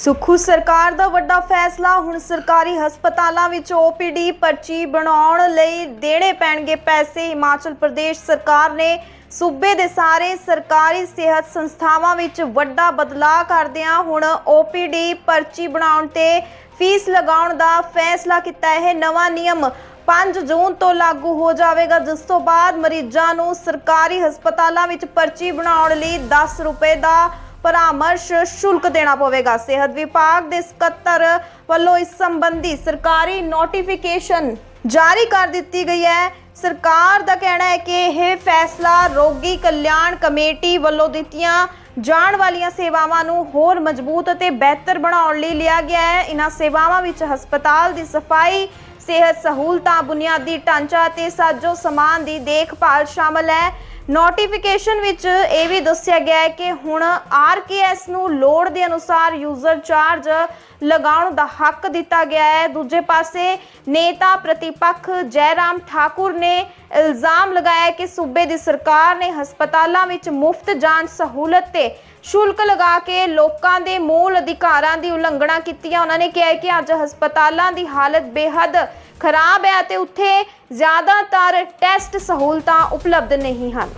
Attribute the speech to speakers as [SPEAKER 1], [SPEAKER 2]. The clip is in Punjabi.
[SPEAKER 1] ਸੁਖੂ ਸਰਕਾਰ ਦਾ ਵੱਡਾ ਫੈਸਲਾ, ਹੁਣ ਸਰਕਾਰੀ ਹਸਪਤਾਲਾਂ ਵਿੱਚ OPD ਪਰਚੀ ਬਣਾਉਣ ਲਈ ਦੇਣੇ ਪੈਣਗੇ ਪੈਸੇ। ਹਿਮਾਚਲ ਪ੍ਰਦੇਸ਼ ਸਰਕਾਰ ਨੇ ਸੂਬੇ ਦੇ ਸਾਰੇ ਸਰਕਾਰੀ ਸਿਹਤ ਸੰਸਥਾਵਾਂ ਵਿੱਚ ਵੱਡਾ ਬਦਲਾਅ ਕਰਦਿਆਂ ਹੁਣ OPD ਪਰਚੀ ਬਣਾਉਣ ਤੇ ਫੀਸ ਲਗਾਉਣ ਦਾ ਫੈਸਲਾ ਕੀਤਾ। ਇਹ ਨਵਾਂ ਨਿਯਮ 5 ਜੂਨ ਤੋਂ ਲਾਗੂ ਹੋ ਜਾਵੇਗਾ, ਜਿਸ ਤੋਂ ਬਾਅਦ ਮਰੀਜ਼ਾਂ ਨੂੰ ਸਰਕਾਰੀ ਹਸਪਤਾਲਾਂ ਵਿੱਚ ਪਰਚੀ ਬਣਾਉਣ ਲਈ 10 ਰੁਪਏ ਦਾ ਪਰਾਮਰਸ਼ ਸ਼ੁਲਕ ਦੇਣਾ ਪਵੇਗਾ। ਸਿਹਤ ਵਿਭਾਗ ਦੇ ਸਕੱਤਰ ਵੱਲੋਂ ਇਸ ਸੰਬੰਧੀ ਸਰਕਾਰੀ ਨੋਟੀਫਿਕੇਸ਼ਨ ਜਾਰੀ ਕਰ ਦਿੱਤੀ ਗਈ ਹੈ। ਸਰਕਾਰ ਦਾ ਕਹਿਣਾ ਹੈ ਕਿ ਇਹ ਫੈਸਲਾ ਰੋਗੀ ਕਲਿਆਣ ਕਮੇਟੀ ਵੱਲੋਂ ਦਿੱਤੀਆਂ ਜਾਣ ਵਾਲੀਆਂ ਸੇਵਾਵਾਂ ਨੂੰ ਹੋਰ ਮਜ਼ਬੂਤ ਅਤੇ ਬਿਹਤਰ ਬਣਾਉਣ ਲਈ ਲਿਆ ਗਿਆ ਹੈ। ਇਹਨਾਂ ਸੇਵਾਵਾਂ ਵਿੱਚ ਹਸਪਤਾਲ ਦੀ ਸਫ਼ਾਈ, ਸਿਹਤ ਸਹੂਲਤਾਂ, ਬੁਨਿਆਦੀ ਢਾਂਚਾ ਅਤੇ ਸਾਜੋ ਸਮਾਨ ਦੀ ਦੇਖਭਾਲ ਸ਼ਾਮਲ ਹੈ। ਨੋਟੀਫਿਕੇਸ਼ਨ ਵਿੱਚ ਇਹ ਵੀ ਦੱਸਿਆ ਗਿਆ ਹੈ ਕਿ ਹੁਣ ਆਰਕੇਐਸ ਨੂੰ ਲੋੜ ਦੇ ਅਨੁਸਾਰ ਯੂਜ਼ਰ ਚਾਰਜ ਲਗਾਉਣ ਦਾ ਹੱਕ ਦਿੱਤਾ ਗਿਆ ਹੈ। ਦੂਜੇ ਪਾਸੇ ਨੇਤਾ ਪ੍ਰਤੀਪੱਖ ਜੈਰਾਮ ਠਾਕੁਰ ਨੇ ਇਲਜ਼ਾਮ ਲਗਾਇਆ ਕਿ ਸੂਬੇ ਦੀ ਸਰਕਾਰ ਨੇ ਹਸਪਤਾਲਾਂ ਵਿੱਚ ਮੁਫਤ ਜਾਂਚ ਸਹੂਲਤ ਤੇ ਸ਼ੁਲਕ ਲਗਾ ਕੇ ਲੋਕਾਂ ਦੇ ਮੂਲ ਅਧਿਕਾਰਾਂ ਦੀ ਉਲੰਘਣਾ ਕੀਤੀ ਹੈ ਉਹਨਾਂ ਨੇ ਕਿਹਾ ਕਿ ਅੱਜ ਹਸਪਤਾਲਾਂ ਦੀ ਹਾਲਤ ਬੇਹੱਦ ਖਰਾਬ ਹੈ ਅਤੇ ਉੱਥੇ ਜ਼ਿਆਦਾਤਰ ਟੈਸਟ ਸਹੂਲਤਾਂ ਉਪਲਬਧ ਨਹੀਂ ਹਨ।